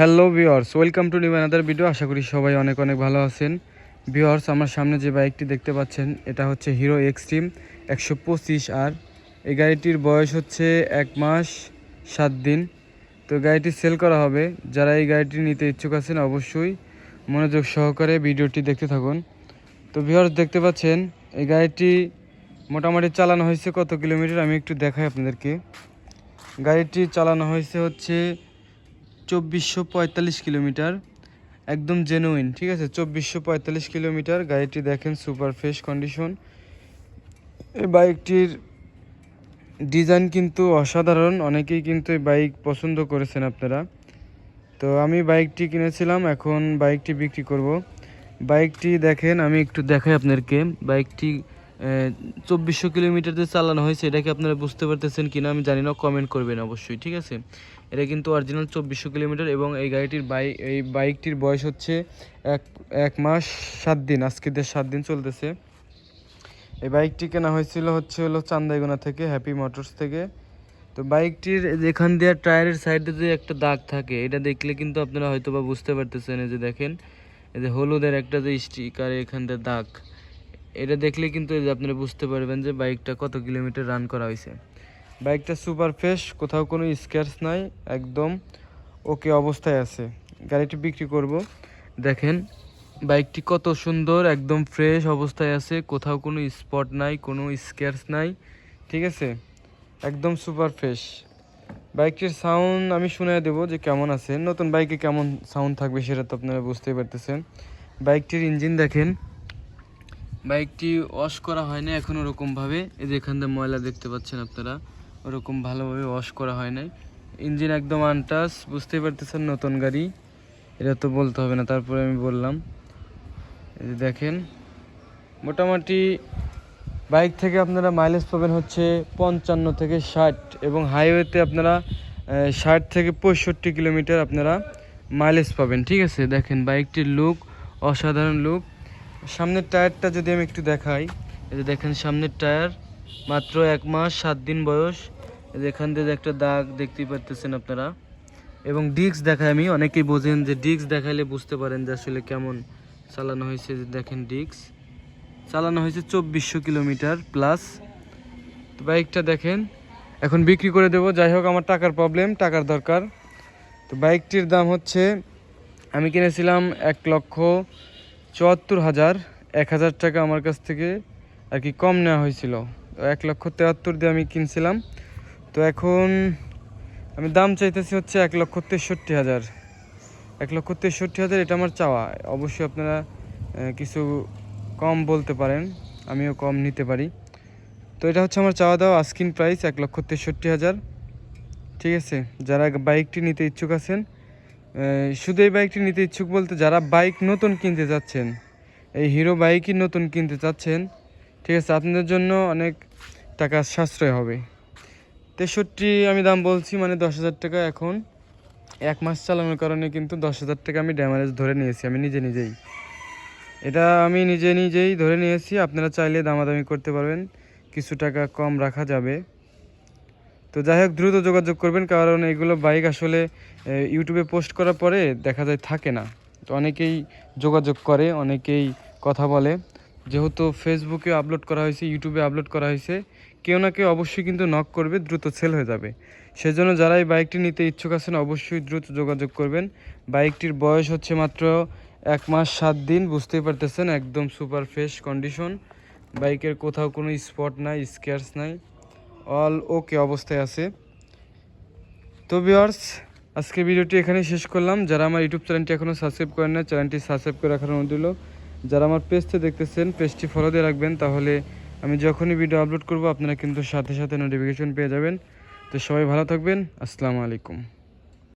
Hello viewers welcome to new another video আশা করি সবাই অনেক অনেক ভালো আছেন। ভিওর্স আমার সামনে যে বাইকটি দেখতে পাচ্ছেন, এটা হচ্ছে হিরো এক্সট্রিম একশো পঁচিশ আর। এই গাড়িটির বয়স হচ্ছে এক মাস সাত দিন। তো গাড়িটি সেল করা হবে। যারা এই গাড়িটি নিতে ইচ্ছুক আছেন, অবশ্যই মনোযোগ সহকারে ভিডিওটি দেখতে থাকুন। তো ভিওর্স দেখতে পাচ্ছেন, এই গাড়িটি মোটামুটি চালানো হয়েছে কত কিলোমিটার? আমি একটু দেখাই আপনাদেরকে। গাড়িটি চালানো হয়েছে হচ্ছে চব্বিশশো পঁয়তাল্লিশ কিলোমিটার, একদম জেনুইন ঠিক আছে? চব্বিশশো পঁয়তাল্লিশ কিলোমিটার, গাড়িটি দেখেন সুপার ফ্রেশ কন্ডিশন এই বাইকটির ডিজাইন কিন্তু অসাধারণ, অনেকেই কিন্তু এই বাইক পছন্দ করেছেন আপনারা। তো আমি বাইকটি কিনেছিলাম, এখন বাইকটি বিক্রি করব। বাইকটি দেখেন, আমি একটু দেখাই আপনাদেরকে। বাইকটি চব্বিশশো কিলোমিটার যে চালানো হয়েছে, এটা কি আপনারা বুঝতে পারতেছেন কিনা আমি জানি না কমেন্ট করবেন অবশ্যই, ঠিক আছে? এটা কিন্তু অরিজিনাল চব্বিশশো কিলোমিটার এবং এই গাড়িটির বাইক এই বাইকটির বয়স হচ্ছে এক এক মাস সাত দিন, আজকে দিয়ে সাত দিন চলতেছে। এই বাইকটি কেনা হয়েছিল হচ্ছে হলো চান্দাইগোনা থেকে হ্যাপি মোটরস থেকে। তো বাইকটির যেখান দিয়ে টায়ারের সাইডে যে একটা দাগ থাকে, এটা দেখলে কিন্তু আপনারা হয়তো বা বুঝতে পারতেছেন যে দেখেন, এই যে হলুদের একটা যে স্টিকার এখান দিয়ে দাগ। এটা দেখলে কিন্তু আপনারা বুঝতে পারবেন যে বাইকটা কত কিলোমিটার রান করা হয়েছে। বাইকটা সুপার ফ্রেশ কোথাও কোনো স্ক্র্যাচ নাই, একদম ওকে অবস্থায় আছে। গাড়িটি বিক্রি করব। দেখেন, বাইকটি কত সুন্দর, একদম ফ্রেশ অবস্থায় আছে, কোথাও কোনো স্পট নাই, কোনো স্ক্র্যাচ নাই, ঠিক আছে? একদম সুপার ফ্রেশ বাইকটির সাউন্ড আমি শুনে দেবো যে কেমন আছে। নতুন বাইকে কেমন সাউন্ড থাকবে সেটা তো আপনারা বুঝতেই পারতেছেন। বাইকটির ইঞ্জিন দেখেন। বাইকটি ওয়াশ করা হয়নি, এখন ওরকমভাবে, এই যে এখান দিয়ে ময়লা দেখতে পাচ্ছেন আপনারা, ওরকম ভালোভাবে ওয়াশ করা হয় নাই। ইঞ্জিন একদম আনটাস বুঝতেই পারতেছেন, নতুন গাড়ি। এটা তো বলতে হবে না, তারপরে আমি বললাম। এই যে দেখেন, মোটামুটি বাইক থেকে আপনারা মাইলেজ পাবেন হচ্ছে পঞ্চান্ন থেকে ষাট, এবং হাইওয়েতে আপনারা ষাট থেকে পঁয়ষট্টি কিলোমিটার আপনারা মাইলেজ পাবেন, ঠিক আছে? দেখেন বাইকটির লুক অসাধারণ লুক সামনের টায়ারটা যদি আমি একটু দেখাই, এই যে দেখেন সামনের টায়ার, মাত্র এক মাস, সাত দিন বয়স। এখান থেকে একটা দাগ দেখতেই পারতেছেন আপনারা। এবং ডিস্ক দেখায় আমি, অনেকেই বোঝেন যে ডিস্ক দেখাইলে বুঝতে পারেন যে আসলে কেমন চালানো হয়েছে, যে দেখেন ডিস্ক। চালানো হয়েছে চব্বিশশো কিলোমিটার প্লাস। তো বাইকটা দেখেন, এখন বিক্রি করে দেবো। যাই হোক, আমার টাকার প্রবলেম, টাকার দরকার। তো বাইকটির দাম হচ্ছে, আমি কিনেছিলাম এক লক্ষ চুয়াত্তর হাজার এক হাজার টাকা আমার কাছ থেকে আর কি কম নেওয়া হয়েছিল। এক লক্ষ তেহাত্তর দিয়ে আমি কিনছিলাম। তো এখন আমি দাম চাইতেছি হচ্ছে এক লক্ষ তেষট্টি হাজার। এক লক্ষ তেষট্টি হাজার এটা আমার চাওয়া। অবশ্যই আপনারা কিছু কম বলতে পারেন, আমিও কম নিতে পারি। তো এটা হচ্ছে আমার চাওয়া দাওয়া আস্কিন প্রাইস এক লক্ষ তেষট্টি হাজার। ঠিক আছে, যারা বাইকটি নিতে ইচ্ছুক আছেন শুধু এই বাইকটি নিতে ইচ্ছুক বলতে যারা বাইক নতুন কিনতে যাচ্ছেন এই হিরো বাইকই নতুন কিনতে চাচ্ছেন, ঠিক আছে, আপনাদের জন্য অনেক টাকা সাশ্রয় হবে। তেষট্টি আমি দাম বলছি মানে দশ হাজার টাকা এখন। এক মাস চালানোর কারণে কিন্তু দশ হাজার টাকা আমি ড্যামারেজ ধরে নিয়েছি, আমি নিজে নিজেই। এটা আমি নিজে নিজেই ধরে নিয়েছি, আপনারা চাইলে দামাদামি করতে পারবেন, কিছু টাকা কম রাখা যাবে। তো যাই হোক, দ্রুত যোগাযোগ করবেন, কারণ এগুলো বাইক আসলে ইউটিউবে পোস্ট করার পরে দেখা যায় থাকে না। তো অনেকেই যোগাযোগ করে, অনেকেই কথা বলে। যেহেতু ফেসবুকে আপলোড করা হয়েছে ইউটিউবে আপলোড করা হয়েছে, কেউ না কেউ অবশ্যই কিন্তু নক করবে, দ্রুত সেল হয়ে যাবে। সেজন্য যারা এই বাইকটি নিতে ইচ্ছুক আছেন, অবশ্যই দ্রুত যোগাযোগ করবেন। বাইকটির বয়স হচ্ছে মাত্র এক মাস সাত দিন, বুঝতেই পারতেছেন, একদম সুপার ফ্রেশ কন্ডিশন বাইকের কোথাও কোনো স্পট নাই স্ক্যাচ নাই। অল ওকে অবস্থায় আছে। তো ভিউয়ার্স আজকে ভিডিওটি এখানে শেষ করলাম। যারা আমার ইউটিউব চ্যানেলটি এখনও সাবস্ক্রাইব করেন না চ্যানেলটি সাবস্ক্রাইব করে রাখার অনুরোধ দিল যারা আমার পেজটি দেখতেছেন পেজটি ফলো দিয়ে রাখবেন, তাহলে আমি যখনই ভিডিও আপলোড করব, আপনারা কিন্তু সাথে সাথে নোটিফিকেশন পেয়ে যাবেন। তো সবাই ভালো থাকবেন। আসসালামু আলাইকুম।